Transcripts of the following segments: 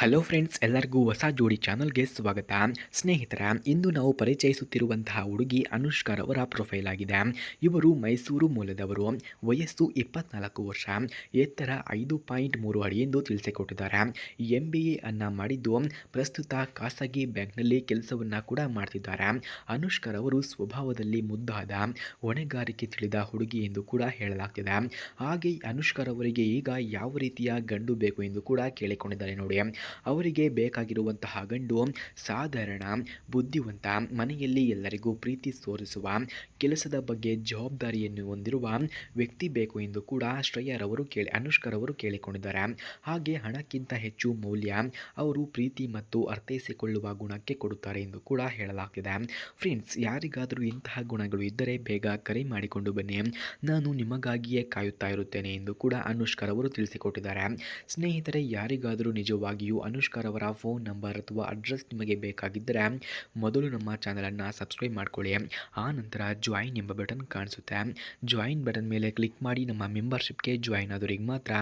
Hello friends ಎಲ್ಲರಿಗೂ ಹೊಸ ಜೋಡಿ ಚಾನಲ್ಗೆ ಸ್ವಾಗತ. ಸ್ನೇಹಿತರ, ಇಂದು ನಾವು ಪರಿಚಯಿಸುತ್ತಿರುವಂತಹ ಹುಡುಗಿ ಅನುಷ್ಕರ್ ಅವರ ಪ್ರೊಫೈಲ್ ಆಗಿದೆ. ಇವರು ಮೈಸೂರು ಮೂಲದವರು. ವಯಸ್ಸು ಇಪ್ಪತ್ನಾಲ್ಕು ವರ್ಷ. ಎತ್ತರ ಐದು ಪಾಯಿಂಟ್ ಮೂರು ಅಡಿ ಎಂದು ತಿಳಿಸಿಕೊಟ್ಟಿದ್ದಾರೆ. ಎಂ ಬಿ ಎ ಅನ್ನು ಮಾಡಿದ್ದು, ಪ್ರಸ್ತುತ ಖಾಸಗಿ ಬ್ಯಾಂಕ್ನಲ್ಲಿ ಕೆಲಸವನ್ನು ಕೂಡ ಮಾಡ್ತಿದ್ದಾರೆ. ಅನುಷ್ಕರ್ ಅವರು ಸ್ವಭಾವದಲ್ಲಿ ಮುದ್ದಾದ, ಹೊಣೆಗಾರಿಕೆ ತಿಳಿದ ಹುಡುಗಿ ಎಂದು ಕೂಡ ಹೇಳಲಾಗ್ತಿದೆ. ಹಾಗೆ ಅನುಷ್ಕರ್ ಅವರಿಗೆ ಈಗ ಯಾವ ರೀತಿಯ ಗಂಡು ಬೇಕು ಎಂದು ಕೂಡ ಕೇಳಿಕೊಂಡಿದ್ದಾರೆ ನೋಡಿ. ಅವರಿಗೆ ಬೇಕಾಗಿರುವಂತಹ ಗಂಡು, ಸಾಧಾರಣ, ಬುದ್ಧಿವಂತ, ಮನೆಯಲ್ಲಿ ಎಲ್ಲರಿಗೂ ಪ್ರೀತಿ ತೋರಿಸುವ ಕೆಲಸದ ಬಗ್ಗೆ ಜವಾಬ್ದಾರಿಯನ್ನು ಹೊಂದಿರುವ ವ್ಯಕ್ತಿ ಬೇಕು ಎಂದು ಕೂಡ ಶ್ರೇಯರವರು ಕೇಳಿ ಅನುಷ್ಕರವರು ಕೇಳಿಕೊಂಡಿದ್ದಾರೆ. ಹಾಗೆ ಹಣಕ್ಕಿಂತ ಹೆಚ್ಚು ಮೌಲ್ಯ ಅವರು ಪ್ರೀತಿ ಮತ್ತು ಅರ್ಥೈಸಿಕೊಳ್ಳುವ ಗುಣಕ್ಕೆ ಕೊಡುತ್ತಾರೆ ಎಂದು ಕೂಡ ಹೇಳಲಾಗ್ತಿದೆ. ಫ್ರೆಂಡ್ಸ್, ಯಾರಿಗಾದರೂ ಇಂತಹ ಗುಣಗಳು ಇದ್ದರೆ ಬೇಗ ಕರೆ ಮಾಡಿಕೊಂಡು ಬನ್ನಿ. ನಾನು ನಿಮಗಾಗಿಯೇ ಕಾಯುತ್ತಾ ಇರುತ್ತೇನೆ ಎಂದು ಕೂಡ ಅನುಷ್ಕರ್ ಅವರು ತಿಳಿಸಿಕೊಟ್ಟಿದ್ದಾರೆ. ಸ್ನೇಹಿತರೆ, ಯಾರಿಗಾದರೂ ನಿಜವಾಗಿಯೂ ಅನುಷ್ಕರ್ ಅವರ ಫೋನ್ ನಂಬರ್ ಅಥವಾ ಅಡ್ರೆಸ್ ನಿಮಗೆ ಬೇಕಾಗಿದ್ದರೆ ಮೊದಲು ನಮ್ಮ ಚಾನಲನ್ನು ಸಬ್ಸ್ಕ್ರೈಬ್ ಮಾಡ್ಕೊಳ್ಳಿ. ಆ ನಂತರ ಜಾಯಿನ್ ಎಂಬ ಬಟನ್ ಕಾಣಿಸುತ್ತೆ. ಜಾಯಿನ್ ಬಟನ್ ಮೇಲೆ ಕ್ಲಿಕ್ ಮಾಡಿ ನಮ್ಮ ಮೆಂಬರ್ಶಿಪ್ಗೆ ಜಾಯಿನ್ ಆದವರಿಗೆ ಮಾತ್ರ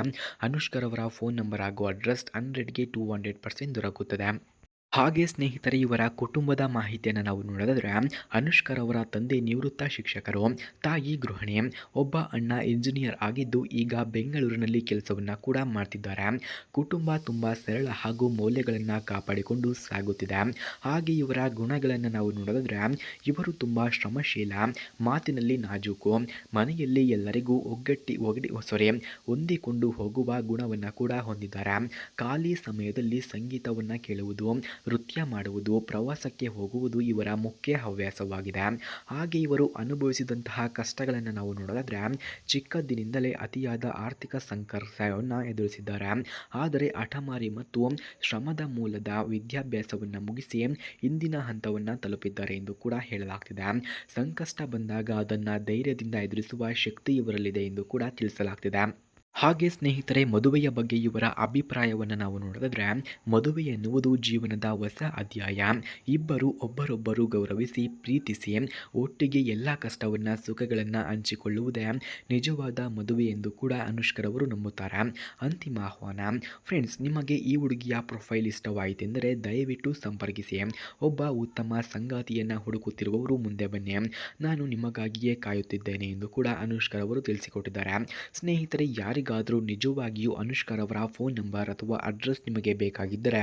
ಅನುಷ್ಕರ್ ಅವರ ಫೋನ್ ನಂಬರ್ ಹಾಗೂ ಅಡ್ರೆಸ್ ಹಂಡ್ರೆಡ್ಗೆ ಟೂ ಹಂಡ್ರೆಡ್ ಪರ್ಸೆಂಟ್ ದೊರಕುತ್ತದೆ. ಹಾಗೆ ಸ್ನೇಹಿತರೆ, ಇವರ ಕುಟುಂಬದ ಮಾಹಿತಿಯನ್ನು ನಾವು ನೋಡೋದಾದರೆ ಅನುಷ್ಕರ್ ಅವರ ತಂದೆ ನಿವೃತ್ತ ಶಿಕ್ಷಕರು, ತಾಯಿ ಗೃಹಿಣಿ, ಒಬ್ಬ ಅಣ್ಣ ಇಂಜಿನಿಯರ್ ಆಗಿದ್ದು ಈಗ ಬೆಂಗಳೂರಿನಲ್ಲಿ ಕೆಲಸವನ್ನು ಕೂಡ ಮಾಡ್ತಿದ್ದಾರೆ. ಕುಟುಂಬ ತುಂಬ ಸರಳ ಹಾಗೂ ಮೌಲ್ಯಗಳನ್ನು ಕಾಪಾಡಿಕೊಂಡು ಸಾಗುತ್ತಿದೆ. ಹಾಗೆ ಇವರ ಗುಣಗಳನ್ನು ನಾವು ನೋಡೋದಾದರೆ, ಇವರು ತುಂಬ ಶ್ರಮಶೀಲ, ಮಾತಿನಲ್ಲಿ ನಾಜೂಕು, ಮನೆಯಲ್ಲಿ ಎಲ್ಲರಿಗೂ ಒಗ್ಗಟ್ಟಿ ಒಗಡಿ ಸಾರಿ ಹೊಂದಿಕೊಂಡು ಹೋಗುವ ಗುಣವನ್ನು ಕೂಡ ಹೊಂದಿದ್ದಾರೆ. ಖಾಲಿ ಸಮಯದಲ್ಲಿ ಸಂಗೀತವನ್ನು ಕೇಳುವುದು ನೃತ್ಯ ಮಾಡುವುದು, ಪ್ರವಾಸಕ್ಕೆ ಹೋಗುವುದು ಇವರ ಮುಖ್ಯ ಹವ್ಯಾಸವಾಗಿದೆ. ಹಾಗೆ ಇವರು ಅನುಭವಿಸಿದಂತಹ ಕಷ್ಟಗಳನ್ನು ನಾವು ನೋಡೋದಾದರೆ ಚಿಕ್ಕಂದಿನಿಂದಲೇ ಅತಿಯಾದ ಆರ್ಥಿಕ ಸಂಕರ್ಷವನ್ನು ಎದುರಿಸಿದ್ದಾರೆ. ಆದರೆ ಹಠಮಾರಿ ಮತ್ತು ಶ್ರಮದ ಮೂಲದ ವಿದ್ಯಾಭ್ಯಾಸವನ್ನು ಮುಗಿಸಿ ಇಂದಿನ ಹಂತವನ್ನು ತಲುಪಿದ್ದಾರೆ ಎಂದು ಕೂಡ ಹೇಳಲಾಗ್ತಿದೆ. ಸಂಕಷ್ಟ ಬಂದಾಗ ಅದನ್ನು ಧೈರ್ಯದಿಂದ ಎದುರಿಸುವ ಶಕ್ತಿ ಇವರಲ್ಲಿದೆ ಎಂದು ಕೂಡ ತಿಳಿಸಲಾಗ್ತಿದೆ. ಹಾಗೆ ಸ್ನೇಹಿತರೆ, ಮದುವೆಯ ಬಗ್ಗೆ ಇವರ ಅಭಿಪ್ರಾಯವನ್ನು ನಾವು ನೋಡಿದ್ರೆ, ಮದುವೆ ಎನ್ನುವುದು ಜೀವನದ ಹೊಸ ಅಧ್ಯಾಯ. ಇಬ್ಬರು ಒಬ್ಬರೊಬ್ಬರು ಗೌರವಿಸಿ, ಪ್ರೀತಿಸಿ, ಒಟ್ಟಿಗೆ ಎಲ್ಲ ಕಷ್ಟವನ್ನು, ಸುಖಗಳನ್ನು ಹಂಚಿಕೊಳ್ಳುವುದೇ ನಿಜವಾದ ಮದುವೆ ಎಂದು ಕೂಡ ಅನುಷ್ಕರ್ ಅವರು ನಂಬುತ್ತಾರೆ. ಅಂತಿಮ ಆಹ್ವಾನ. ಫ್ರೆಂಡ್ಸ್, ನಿಮಗೆ ಈ ಹುಡುಗಿಯ ಪ್ರೊಫೈಲ್ ಇಷ್ಟವಾಯಿತೆಂದರೆ ದಯವಿಟ್ಟು ಸಂಪರ್ಕಿಸಿ. ಒಬ್ಬ ಉತ್ತಮ ಸಂಗಾತಿಯನ್ನು ಹುಡುಕುತ್ತಿರುವವರು ಮುಂದೆ ಬನ್ನಿ. ನಾನು ನಿಮಗಾಗಿಯೇ ಕಾಯುತ್ತಿದ್ದೇನೆ ಎಂದು ಕೂಡ ಅನುಷ್ಕರ್ ಅವರು ತಿಳಿಸಿಕೊಟ್ಟಿದ್ದಾರೆ. ಸ್ನೇಹಿತರೆ, ಯಾರಿಗೆ ಯಾರಿಗಾದರೂ ನಿಜವಾಗಿಯೂ ಅನುಷ್ಕರ್ ಅವರ ಫೋನ್ ನಂಬರ್ ಅಥವಾ ಅಡ್ರೆಸ್ ನಿಮಗೆ ಬೇಕಾಗಿದ್ದರೆ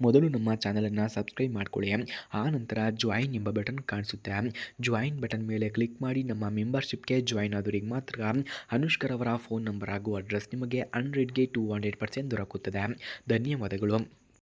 ಮೊದಲು ನಮ್ಮ ಚಾನಲನ್ನು ಸಬ್ಸ್ಕ್ರೈಬ್ ಮಾಡ್ಕೊಳ್ಳಿ. ಆ ನಂತರ ಜಾಯಿನ್ ಎಂಬ ಬಟನ್ ಕಾಣಿಸುತ್ತೆ. ಜಾಯಿನ್ ಬಟನ್ ಮೇಲೆ ಕ್ಲಿಕ್ ಮಾಡಿ ನಮ್ಮ ಮೆಂಬರ್ಶಿಪ್ಗೆ ಜಾಯಿನ್ ಆದವರಿಗೆ ಮಾತ್ರ ಅನುಷ್ಕರ್ ಅವರ ಫೋನ್ ನಂಬರ್ ಹಾಗೂ ಅಡ್ರೆಸ್ ನಿಮಗೆ ಹಂಡ್ರೆಡ್ಗೆ ಟೂ ಹಂಡ್ರೆಡ್ ಪರ್ಸೆಂಟ್ ದೊರಕುತ್ತದೆ. ಧನ್ಯವಾದಗಳು.